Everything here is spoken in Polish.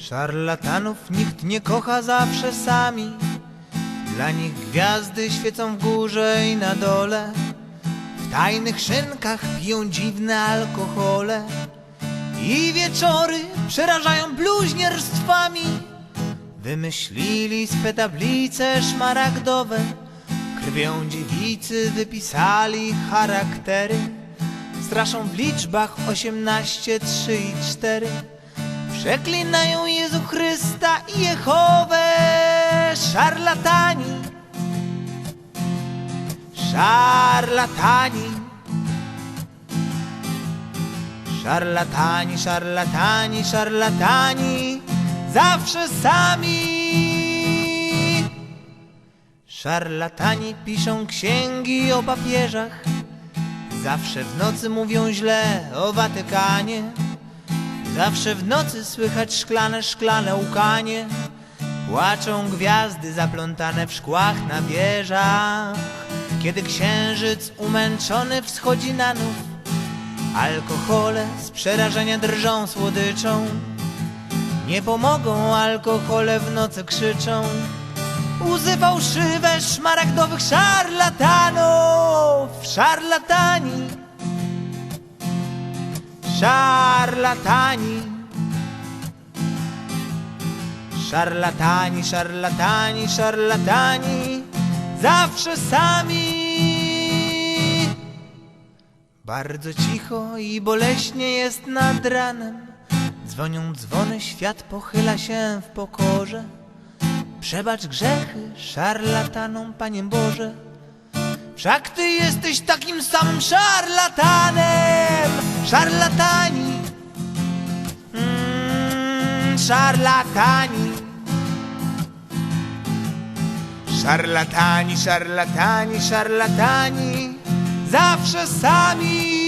Szarlatanów nikt nie kocha zawsze sami. Dla nich gwiazdy świecą w górze i na dole. W tajnych szynkach piją dziwne alkohole. I wieczory przerażają bluźnierstwami. Wymyślili swe tablice szmaragdowe. Krwią dziewicy wypisali charaktery. Straszą w liczbach 18, 3 i 4. Przeklinają Jezu Chrysta i Jehowę szarlatani. Szarlatani. Szarlatani, szarlatani, szarlatani. Zawsze sami. Szarlatani piszą księgi o papieżach. Zawsze w nocy mówią źle o Watykanie. Zawsze w nocy słychać szklane, szklane łkanie. Płaczą gwiazdy zaplątane w szkłach na wieżach. Kiedy księżyc umęczony wschodzi na nów, alkohole z przerażenia drżą słodyczą. Nie pomogą alkohole w nocy krzyczą. Łzy fałszywe szmaragdowych szarlatanów, szarlatani. Szarlatani. Szarlatani, szarlatani, szarlatani. Zawsze sami. Bardzo cicho i boleśnie jest nad ranem. Dzwonią dzwony, świat pochyla się w pokorze. Przebacz grzechy szarlatanom, Panie Boże. Wszak Ty jesteś takim samym szarlatanem, szarlatani, szarlatani. Szarlatani, szarlatani, szarlatani, zawsze sami.